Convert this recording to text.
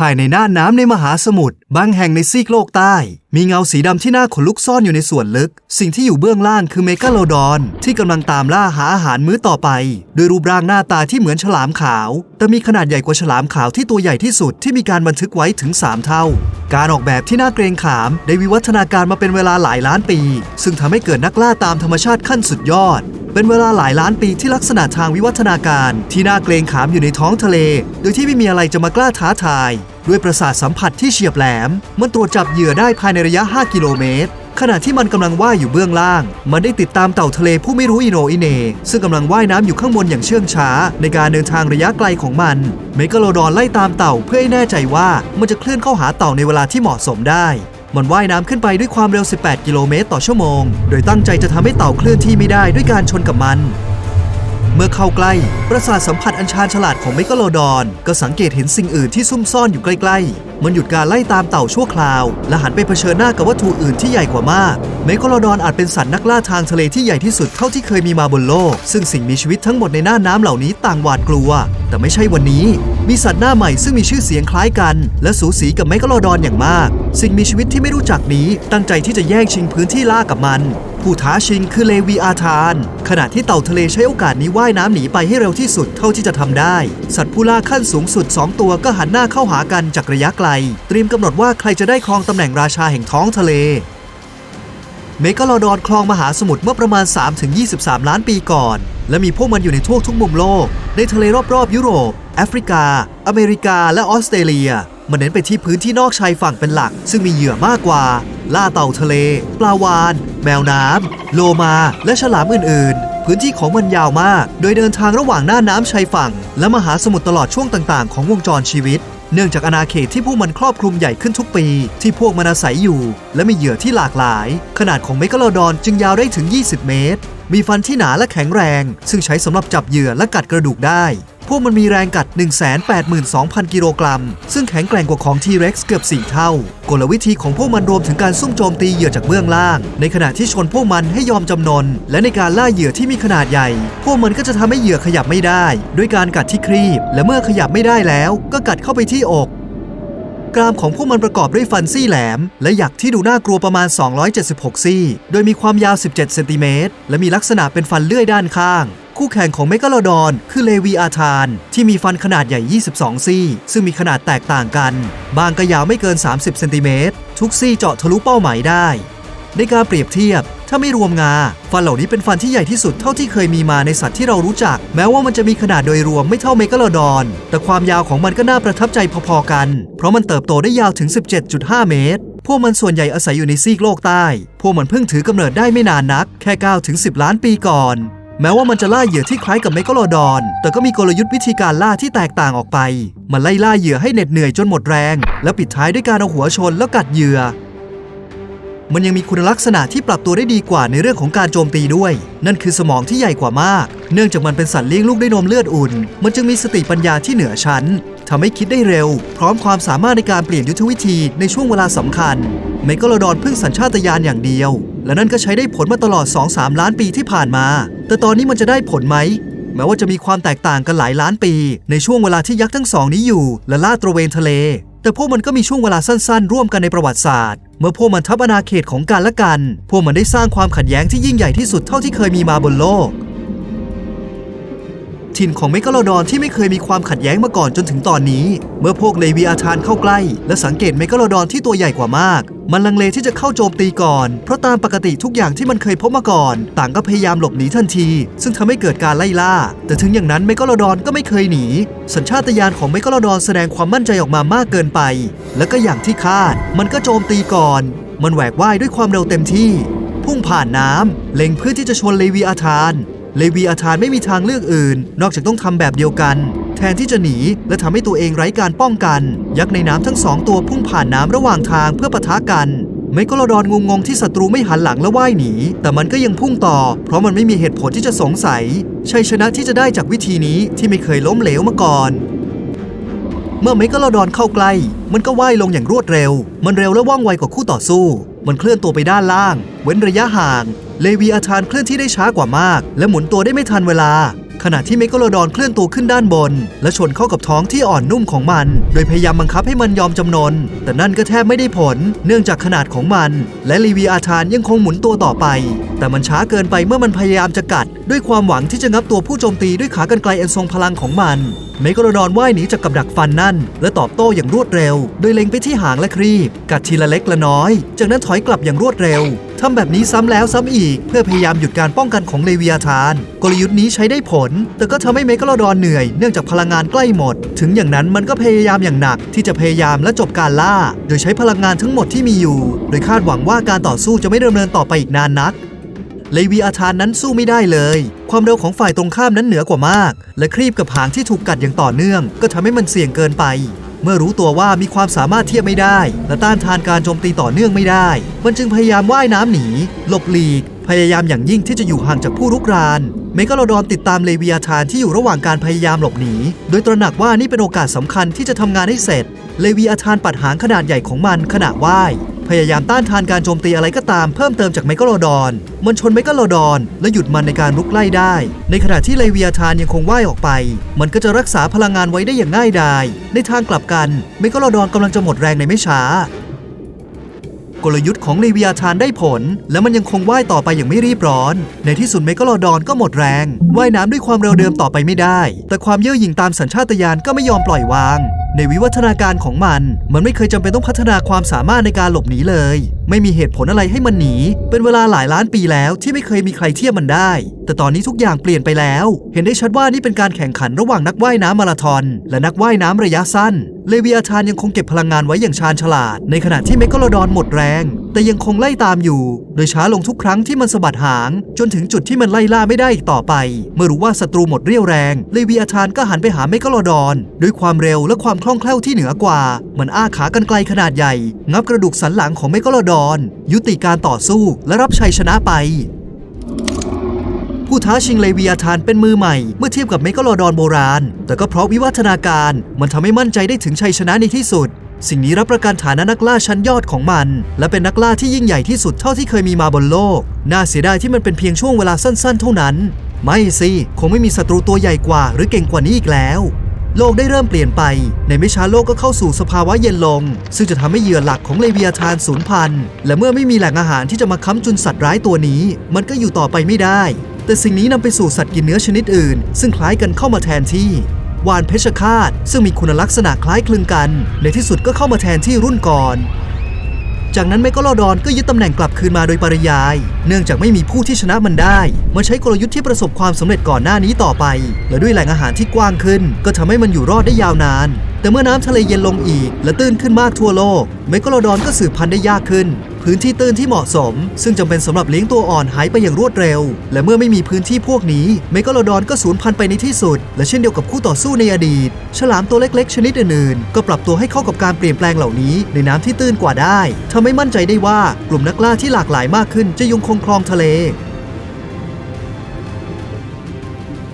ภายในน่านน้ำในมหาสมุทรบางแห่งในซีกโลกใต้ มีเงาสีดำที่น่าขนลุกซ่อนอยู่ในส่วนลึก สิ่งที่อยู่เบื้องล่างคือเมกาโลดอน ที่กำลังตามล่าหาอาหารมื้อต่อไป โดยรูปร่างหน้าตาที่เหมือนฉลามขาว แต่มีขนาดใหญ่กว่าฉลามขาวที่ตัวใหญ่ที่สุดที่มีการบันทึกไว้ถึง 3 เท่า การออกแบบที่น่าเกรงขามได้วิวัฒนาการมาเป็นเวลาหลายล้านปี ซึ่งทำให้เกิดนักล่าตามธรรมชาติขั้นสุดยอดเป็นเวลาหลายล้านปีที่ลักษณะทางวิวัฒนาการ ที่น่าเกรงขามอยู่ในท้องทะเล โดยที่ไม่มีอะไรจะมากล้าท้าทาย ด้วยประสาทสัมผัสที่เฉียบแหลม มันตรวจจับเหยื่อได้ภายในระยะ 5 กิโลเมตร ขณะที่มันกำลังว่ายอยู่เบื้องล่าง มันได้ติดตามเต่าทะเลผู้ไม่รู้อิโนอิเน ซึ่งกำลังว่ายน้ำอยู่ข้างบนอย่างเชื่องช้า ในการเดินทางระยะไกลของมัน เมกาโลดอนไล่ตามเต่าเพื่อให้แน่ใจว่ามันจะเคลื่อนเข้าหาเต่าในเวลาที่เหมาะสมได้มันว่ายน้ำขึ้นไปด้วยความเร็ว 18 กิโลเมตรต่อชั่วโมง โดยตั้งใจจะทำให้เต่าเคลื่อนที่ไม่ได้ด้วยการชนกับมัน เมื่อเข้าใกล้ ประสาทสัมผัสอันชาญฉลาดของเมกาโลดอน ก็สังเกตเห็นสิ่งอื่นที่ซุ่มซ่อนอยู่ใกล้ ๆ มันหยุดการไล่ตามเต่าชั่วคราว และหันไปเผชิญหน้ากับวัตถุอื่นที่ใหญ่กว่ามาก เมกาโลดอนอาจเป็นสัตว์นักล่าทางทะเลที่ใหญ่ที่สุดเท่าที่เคยมีมาบนโลก ซึ่งสิ่งมีชีวิตทั้งหมดในหน้าน้ำเหล่านี้ต่างหวาดกลัว แต่ไม่ใช่วันนี้ มีสัตว์หน้าใหม่ซึ่งมีชื่อเสียงคล้ายกัน และสูสีกับเมกาโลดอนอย่างมาก สิ่งมีชีวิตที่ไม่รู้จักนี้ตั้งใจที่จะแย่งชิงพื้นที่ล่ากับมัน ผู้ท้าชิงคือเลวีอาธาน ขณะที่เต่าทะเลใช้โอกาสนี้ว่ายน้ำหนีไปให้เร็วที่สุดเท่าที่จะทำได้ สัตว์ผู้ล่าขั้นสูงสุด 2 ตัวก็หันหน้าเข้าหากันจากระยะไกล เตรียมกำหนดว่าใครจะได้ครองตำแหน่งราชาแห่งท้องทะเลเมกาโลดอนคลองมหาสมุทรเมื่อประมาณ 3-23 ล้านปีก่อน และมีพวกมันอยู่ในทั่วทุกมุมโลก ในทะเลรอบๆ ยุโรป แอฟริกา อเมริกาและออสเตรเลียมันเน้นไปที่พื้นที่นอกชายฝั่งเป็นหลัก ซึ่งมีเหยื่อมากกว่า ล่าเต่าทะเล ปลาวาน แมวน้ำ โลมา และฉลามอื่น ๆ พื้นที่ของมันยาวมาก โดยเดินทางระหว่างหน้าน้ำชายฝั่ง และมหาสมุทรตลอดช่วงต่าง ๆ ของวงจรชีวิต เนื่องจากอาณาเขตที่พวกมันครอบคลุมใหญ่ขึ้นทุกปี ที่พวกมันอาศัยอยู่ และมีเหยื่อที่หลากหลาย ขนาดของเมกาโลดอนจึงยาวได้ถึง 20 เมตร มีฟันที่หนาและแข็งแรง ซึ่งใช้สำหรับจับเหยื่อและกัดกระดูกได้ พวกมันมีแรงกัด 182,000 กิโลกรัม ซึ่งแข็งแกร่งกว่าของ T-Rex เกือบ 4 เท่า กลวิธีของพวกมันรวมถึงการซุ่มโจมตีเหยื่อจากเบื้องล่าง ในขณะที่ชนพวกมันให้ยอมจำนน และในการล่าเหยื่อที่มีขนาดใหญ่ พวกมันก็จะทำให้เหยื่อขยับไม่ได้ ด้วยการกัดที่ครีบ และเมื่อขยับไม่ได้แล้ว ก็กัดเข้าไปที่อกกรามของพวกมันประกอบด้วยฟันซี่แหลม และหยักที่ดูน่ากลัวประมาณ 276 ซี่ โดยมีความยาว 17 เซนติเมตร และมีลักษณะเป็นฟันเลื่อยด้านข้าง คู่แข่งของเมกาโลดอน คือเลวีอาธาน ที่มีฟันขนาดใหญ่ 22 ซี่ ซึ่งมีขนาดแตกต่างกัน บางก็ยาวไม่เกิน 30 เซนติเมตร ทุกซี่เจาะทะลุเป้าหมายได้ ในการเปรียบเทียบ ถ้าไม่รวมงา ฟันเหล่านี้เป็นฟันที่ใหญ่ที่สุดเท่าที่เคยมีมาในสัตว์ที่เรารู้จัก แม้ว่ามันจะมีขนาดโดยรวมไม่เท่าเมกาโลดอน แต่ความยาวของมันก็น่าประทับใจพอๆกัน เพราะมันเติบโตได้ยาวถึง 17.5 เมตรพวกมันส่วนใหญ่อาศัยอยู่ในซีกโลกใต้ พวกมันเพิ่งถือกำเนิดได้ไม่นานนัก แค่9ถึง10 ล้านปีก่อน แม้ว่ามันจะล่าเหยื่อที่คล้ายกับเมกาโลดอน แต่ก็มีกลยุทธ์วิธีการล่าที่แตกต่างออกไป มันไล่ล่าเหยื่อให้เหน็ดเหนื่อยจนหมดแรง และปิดท้ายด้วยการเอาหัวชนแล้วกัดเหยื่อ มันยังมีคุณลักษณะที่ปรับตัวได้ดีกว่าในเรื่องของการโจมตีด้วย นั่นคือสมองที่ใหญ่กว่ามาก เนื่องจากมันเป็นสัตว์เลี้ยงลูกด้วยนมเลือดอุ่น มันจึงมีสติปัญญาที่เหนือชั้น ทำให้คิดได้เร็ว พร้อมความสามารถในการเปลี่ยนยุทธวิธีในช่วงเวลาสำคัญเมกาโลดอนพึ่งสัญชาตญาณอย่างเดียว และนั่นก็ใช้ได้ผลมาตลอด 2-3 ล้านปีที่ผ่านมา แต่ตอนนี้มันจะได้ผลไหมแม้ว่าจะมีความแตกต่างกันหลายล้านปี ในช่วงเวลาที่ยักษ์ทั้งสองนี้อยู่ และล่าตระเวนทะเล แต่พวกมันก็มีช่วงเวลาสั้นๆ ร่วมกันในประวัติศาสตร์ เมื่อพวกมันทับอาณาเขตของกันและกัน พวกมันได้สร้างความขัดแย้งที่ยิ่งใหญ่ที่สุดเท่าที่เคยมีมาบนโลก ถิ่นของเมกาโลดอนที่ไม่เคยมีความขัดแย้งมาก่อนจนถึงตอนนี้ เมื่อพวกเลวีอาธานเข้าใกล้ และสังเกตเมกาโลดอนที่ตัวใหญ่กว่ามาก มันลังเลที่จะเข้าโจมตีก่อน เพราะตามปกติทุกอย่างที่มันเคยพบมาก่อน ต่างก็พยายามหลบหนีทันที ซึ่งทำให้เกิดการไล่ล่า แต่ถึงอย่างนั้นเมกาโลดอนก็ไม่เคยหนี สัญชาตญาณของเมกาโลดอนแสดงความมั่นใจออกมามากเกินไป และก็อย่างที่คาด มันก็โจมตีก่อน มันแหวกว่ายด้วยความเร็วเต็มที่ พุ่งผ่านน้ำเล็งเพื่อที่จะชนเลวีอาธาน เลวีอาธานไม่มีทางเลือกอื่น นอกจากต้องทำแบบเดียวกัน แทนที่จะหนีและทำให้ตัวเองไร้การป้องกัน ยักษ์ในน้ำทั้งสองตัวพุ่งผ่านน้ำระหว่างทางเพื่อปะทะกันเมกาโลดอนงงงที่ศัตรูไม่หันหลังและว่ายหนี แต่มันก็ยังพุ่งต่อ เพราะมันไม่มีเหตุผลที่จะสงสัย ชัยชนะที่จะได้จากวิธีนี้ที่ไม่เคยล้มเหลวมาก่อน เมื่อเมกาโลดอนเข้าใกล้ มันก็ว่ายลงอย่างรวดเร็ว มันเร็วและว่องไวกว่าคู่ต่อสู้ มันเคลื่อนตัวไปด้านล่าง เว้นระยะห่าง เลวีอาธานเคลื่อนที่ได้ช้ากว่ามาก และหมุนตัวได้ไม่ทันเวลา ขณะที่เมกโลดอนเคลื่อนตัวขึ้นด้านบน และชนเข้ากับท้องที่อ่อนนุ่มของมัน โดยพยายามบังคับให้มันยอมจำนน แต่นั่นก็แทบไม่ได้ผล เนื่องจากขนาดของมัน และลีวีอาธานยังคงหมุนตัวต่อไป แต่มันช้าเกินไปเมื่อมันพยายามจะกัด ด้วยความหวังที่จะงับตัวผู้โจมตีด้วยขากรรไกรอันทรงพลังของมันเมกโลดอนว่ายหนีจากกับดักฟันนั่น และตอบโต้อย่างรวดเร็ว โดยเล็งไปที่หางและครีบ กัดทีละเล็กละน้อย จากนั้นถอยกลับอย่างรวดเร็ว ทำแบบนี้ซ้ำแล้วซ้ำอีก เพื่อพยายามหยุดการป้องกันของเลวิอาธาน กลยุทธ์นี้ใช้ได้ผล แต่ก็ทำให้เมกะโลดอนเหนื่อยเนื่องจากพลังงานใกล้หมด ถึงอย่างนั้นมันก็พยายามอย่างหนักที่จะพยายามและจบการล่า โดยใช้พลังงานทั้งหมดที่มีอยู่ โดยคาดหวังว่าการต่อสู้จะไม่ดำเนินต่อไปอีกนานนักเลวีอาธานนั้นสู้ไม่ได้เลย ความเร็วของฝ่ายตรงข้ามนั้นเหนือกว่ามาก และครีบกับหางที่ถูกกัดอย่างต่อเนื่อง ก็ทำให้มันเสี่ยงเกินไป เมื่อรู้ตัวว่ามีความสามารถเทียบไม่ได้ และต้านทานการโจมตีต่อเนื่องไม่ได้ มันจึงพยายามว่ายน้ำหนีหลบหลีก พยายามอย่างยิ่งที่จะอยู่ห่างจากผู้รุกรานเมกาโลดอนติดตามเลวีอาธานที่อยู่ระหว่างการพยายามหลบหนี โดยตระหนักว่านี่เป็นโอกาสสำคัญที่จะทำงานให้เสร็จ เลวีอาธานปัดหางขนาดใหญ่ของมันขณะว่าย พยายามต้านทานการโจมตีอะไรก็ตามเพิ่มเติมจากเมกโลดอน มันชนเมกโลดอน และหยุดมันในการลุกไล่ได้ ในขณะที่เลวียาธานยังคงว่ายออกไป มันก็จะรักษาพลังงานไว้ได้อย่างง่ายดาย ในทางกลับกันเมกโลดอนกำลังจะหมดแรงในไม่ช้ากลยุทธ์ของเลวิอาธานได้ผล และมันยังคงว่ายต่อไปอย่างไม่รีบร้อน ในที่สุดเมกาโลดอนก็หมดแรงว่ายน้ำด้วยความเร็วเดิมต่อไปไม่ได้ แต่ความเย่อหยิ่งตามสัญชาตญาณก็ไม่ยอมปล่อยวาง ในวิวัฒนาการของมัน มันไม่เคยจำเป็นต้องพัฒนาความสามารถในการหลบหนีเลย ไม่มีเหตุผลอะไรให้มันหนี เป็นเวลาหลายล้านปีแล้วที่ไม่เคยมีใครเทียบมันได้ แต่ตอนนี้ทุกอย่างเปลี่ยนไปแล้ว เห็นได้ชัดว่านี่เป็นการแข่งขันระหว่างนักว่ายน้ำมาราธอน และนักว่ายน้ำระยะสั้น เลวิอาธานยังคงเก็บพลังงานไว้อย่างชาญฉลาด ในขณะที่เมกโลดอนหมดแรง แต่ยังคงไล่ตามอยู่ โดยช้าลงทุกครั้งที่มันสะบัดหาง จนถึงจุดที่มันไล่ล่าไม่ได้อีกต่อไป เมื่อรู้ว่าศัตรูหมดเรี่ยวแรง เลวิอาธานก็หันไปหาเมกโลดอน ด้วยความเร็วและความคล่องแคล่วที่เหนือกว่า มันอ้าขากันไกลขนาดใหญ่ งับกระดูกสันหลังของเมกโลดอน ยุติการต่อสู้และรับชัยชนะไป ผู้ท้าชิงเลวียาธานเป็นมือใหม่ เมื่อเทียบกับเมกาโลดอนโบราณ แต่ก็เพราะวิวัฒนาการมันทำให้มั่นใจได้ถึงชัยชนะในที่สุด สิ่งนี้รับประกันฐานะนักล่าชั้นยอดของมัน และเป็นนักล่าที่ยิ่งใหญ่ที่สุดเท่าที่เคยมีมาบนโลก น่าเสียดายที่มันเป็นเพียงช่วงเวลาสั้นๆ เท่านั้น ไม่สิคงไม่มีศัตรูตัวใหญ่กว่า หรือเก่งกว่านี้อีกแล้วโลกได้เริ่มเปลี่ยนไป ในไม่ช้าโลกก็เข้าสู่สภาวะเย็นลง ซึ่งจะทำให้เหยื่อหลักของเลเวียธานสูญพันธุ์ และเมื่อไม่มีแหล่งอาหารที่จะมาค้ำจุนสัตว์ร้ายตัวนี้ มันก็อยู่ต่อไปไม่ได้ แต่สิ่งนี้นำไปสู่สัตว์กินเนื้อชนิดอื่น ซึ่งคล้ายกันเข้ามาแทนที่วานเพชฌฆาตซึ่งมีคุณลักษณะคล้ายคลึงกัน ในที่สุดก็เข้ามาแทนที่รุ่นก่อน จากนั้นเมกาโลดอนก็ยึดตำแหน่งกลับคืนมาโดยปริยาย เนื่องจากไม่มีผู้ที่ชนะมันได้ มันใช้กลยุทธ์ที่ประสบความสำเร็จก่อนหน้านี้ต่อไป และด้วยแหล่งอาหารที่กว้างขึ้น ก็ทำให้มันอยู่รอดได้ยาวนาน แต่เมื่อน้ำทะเลเย็นลงอีก และตื้นขึ้นมากทั่วโลกเมกาโลดอนก็สืบพันธุ์ได้ยากขึ้น พื้นที่ตื้นที่เหมาะสม ซึ่งจำเป็นสำหรับเลี้ยงตัวอ่อนหายไปอย่างรวดเร็ว และเมื่อไม่มีพื้นที่พวกนี้เมกะโลดอนก็สูญพันธุ์ไปในที่สุด และเช่นเดียวกับคู่ต่อสู้ในอดีต ฉลามตัวเล็กๆ ชนิดอื่นๆ ก็ปรับตัวให้เข้ากับการเปลี่ยนแปลงเหล่านี้ในน้ำที่ตื้นกว่าได้ทำให้มั่นใจได้ว่ากลุ่มนักล่าที่หลากหลายมากขึ้นจะยังคงครองทะเล